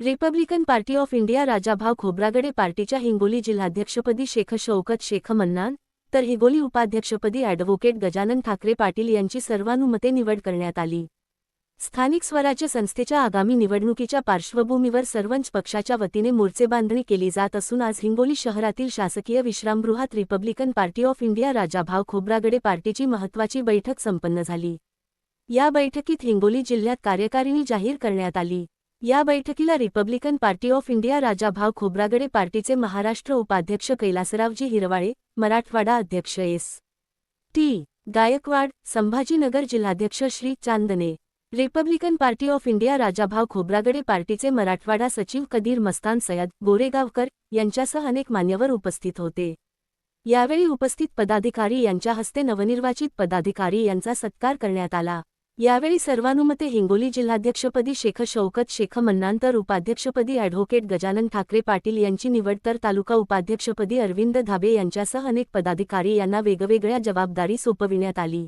Republican party of India Rajabhau Khobragade पार्टीच्या हिंगोली जिल्हाध्यक्षपदी शेख शौकत शेख मन्नान तर हिंगोली उपाध्यक्षपदी ॲडव्होकेट गजानन ठाकरे पाटील यांची सर्वानुमते निवड करण्यात आली. स्थानिक स्वराज्य संस्थेच्या आगामी निवडणुकीच्या पार्श्वभूमीवर सर्वंच पक्षाच्या वतीने मोर्चेबांधणी केली जात असून आज हिंगोली शहरातील शासकीय विश्रामगृहात Republican Party of India Rajabhau Khobragade पार्टीची महत्त्वाची बैठक संपन्न झाली. या बैठकीत हिंगोली जिल्ह्यात कार्यकारिणी जाहीर करण्यात आली. या बैठकीला Republican Party of India Rajabhau Khobragade पार्टीचे महाराष्ट्र उपाध्यक्ष कैलासरावजी हिरवाळे मराठवाडा अध्यक्ष एस. टी. गायकवाड संभाजीनगर जिल्हाध्यक्ष Shri Chandane Republican Party of India Rajabhau Khobragade पार्टीचे मराठवाडा सचिव कदीर मस्तान सय्यद गोरेगावकर यांच्यासह अनेक मान्यवर उपस्थित होते. यावेळी उपस्थित पदाधिकारी यांच्या हस्ते नवनिर्वाचित पदाधिकारी यांचा सत्कार करण्यात आला. यावेळी सर्वानुमते हिंगोली जिल्हाध्यक्षपदी शेख शौकत शेख मन्नान तर उपाध्यक्षपदी अॅडव्होकेट गजानन ठाकरे पाटील यांची निवड तर तालुका उपाध्यक्षपदी अरविंद धाबे यांच्यासह अनेक पदाधिकारी यांना वेगवेगळ्या जबाबदारी सोपविण्यात आली.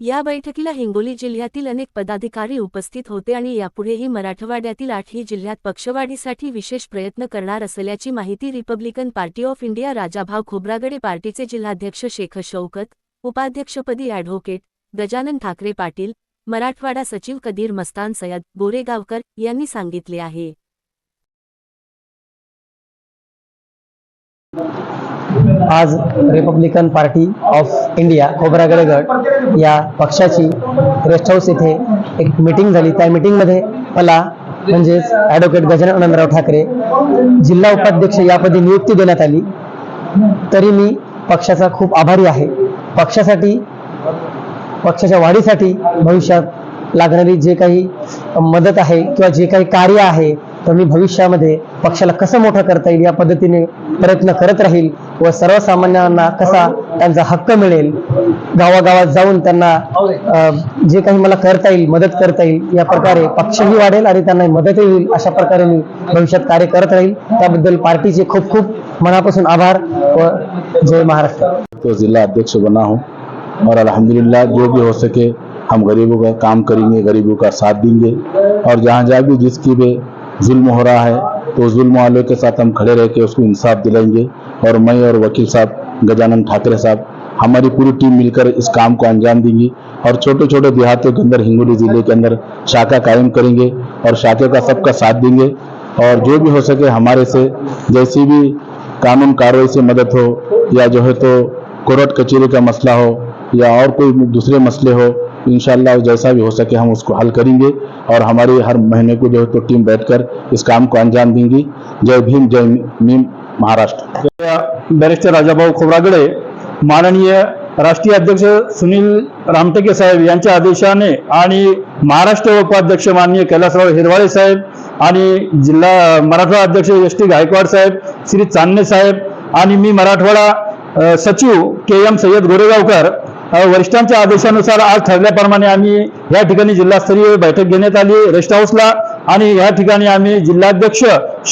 या बैठकीला हिंगोली जिल्ह्यातील अनेक पदाधिकारी उपस्थित होते आणि यापुढेही मराठवाड्यातील आठही जिल्ह्यात पक्षवाढीसाठी विशेष प्रयत्न करणार असल्याची माहिती Republican Party of India Rajabhau Khobragade पार्टीचे जिल्हाध्यक्ष शेख शौकत उपाध्यक्षपदी अॅडव्होकेट गजानन ठाकरे पाटील मराठवाडा सचिव कदीर मस्तान सय्यद बोरेगावकर यांनी सांगितले आहे. आज Republican Party of India Khobragade गट या पक्षाची रेस्ट हाऊस येथे एक मीटिंग झाली. त्या मीटिंगमध्ये मला म्हणजेच ॲडव्होकेट गजानन आनंदराव ठाकरे जिल्हा उपाध्यक्ष यापदी नियुक्ती देण्यात आली. तरी मी पक्षाचा खूप आभारी आहे. पक्षासाठी पक्षाच्या वाढीसाठी भविष्यात लागणारी जे काही मदत आहे किंवा जे काही कार्य आहे तर मी भविष्यामध्ये पक्षाला कसं मोठं करता येईल या पद्धतीने प्रयत्न करत राहील व सर्वसामान्यांना कसा त्यांचा हक्क मिळेल गावागावात जाऊन त्यांना जे काही मला करता येईल मदत करता येईल या प्रकारे पक्षही वाढेल आणि त्यांना मदतही होईल अशा प्रकारे मी भविष्यात कार्य करत राहील. त्याबद्दल पार्टीचे खूप खूप मनापासून आभार व जय महाराष्ट्र. जिल्हा अध्यक्ष बना हूँ. और अल्हम्दुलिल्लाह, जो भी हो सके, हम गरीबों का काम करेंगे, गरीबों का साथ देंगे। और जहाँ जहाँ भी जिसकी भी जुल्म हो रहा है तो जुल्म वालों के साथ हम खड़े रह के उसको इंसाफ दिलाएँगे। और मैं और वकील साहब, गजानन ठाकरे साहब, हमारी पूरी टीम मिलकर इस काम को अंजाम देंगी। और छोटे छोटे देहातों के अंदर, हिंगोली ज़िले के अंदर शाखा कायम करेंगे और शाखे का सबका साथ देंगे। और जो भी हो सके, हमारे से जैसी भी कानून कार्रवाई से मदद हो या जो है तो कोर्ट कचहरी का मसला हो या और कोई दूसरे मसले हो, इंशाल्लाह जैसा भी हो सके हम उसको हल करेंगे और हमारी हर महीने को जो है तो टीम बैठकर इस काम को अंजाम देंगी। जय भीम, जय मीम, महाराष्ट्र। बॅरिस्टर राजाभाऊ खोब्रागडे, माननीय राष्ट्रीय अध्यक्ष सुनील रामटेके साहेब यांच्या आदेशाने महाराष्ट्र उपाध्यक्ष माननीय कैलासराव हिरवाळे साहेब आणि जिल्हा मराठवाडा अध्यक्ष एस टी गायकवाड साहेब, श्री चांदणे साहेब आणि मी मराठवाडा सचिव के एम सय्यद गोरेगावकर वरिष्ठांच्या आदेशानुसार आज ठरल्याप्रमाणे आम्ही या ठिकाणी जिल्हास्तरीय बैठक घेण्यात आली. रेस्ट हाऊसला आणि या ठिकाणी आम्ही जिल्हाध्यक्ष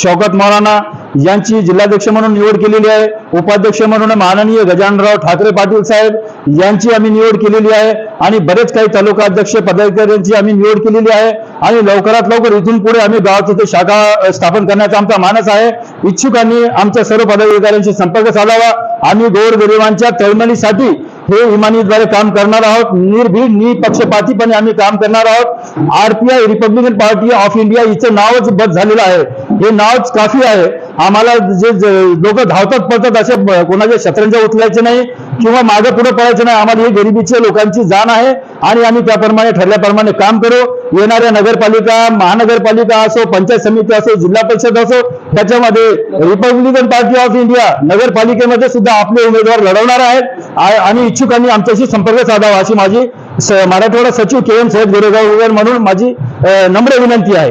शौकत मौलाना यांची जिल्हाध्यक्ष म्हणून निवड केलेली आहे. उपाध्यक्ष म्हणून माननीय गजाननराव ठाकरे पाटील साहेब यांची आम्ही निवड केलेली आहे आणि बरेच काही तालुका अध्यक्ष पदाधिकाऱ्यांची आम्ही निवड केलेली आहे. आणि लवकरात लवकर इथून पुढे आम्ही गावात तिथे शाखा स्थापन करण्याचा आमचा मानस आहे. इच्छुकांनी आमच्या सर्व पदाधिकाऱ्यांशी संपर्क साधावा. आम्ही गोरगरिबांच्या तळमळीसाठी हे इमानीद्वारे काम करणार आहोत. निर्भीड निपक्षपातीपणे आम्ही काम करणार आहोत. RPI Republican Party of India हिचं नावच बद झालेलं आहे. हे नावच काफी आहे. आम्हाला जे लोक धावतात पळतात असे कोणाच्या शतरंजा उचलायचे नाही किंवा मागे पुढे पळायचं नाही. आम्हाला ही गरिबीच्या लोकांची जाण आहे आणि आम्ही त्याप्रमाणे ठरल्याप्रमाणे काम करू. येणाऱ्या नगरपालिका महानगरपालिका असो पंचायत समिती असो जिल्हा परिषद असो त्याच्यामध्ये रिपब्लिकन पार्टी ऑफ इंडिया नगरपालिकेमध्ये सुद्धा आपले उमेदवार लढवणार आहेत. आणि इच्छुकांनी आमच्याशी संपर्क साधावा अशी माझी स- मराठवाडा सचिव के एम साहेब गोरेगाव म्हणून माझी नम्र विनंती आहे.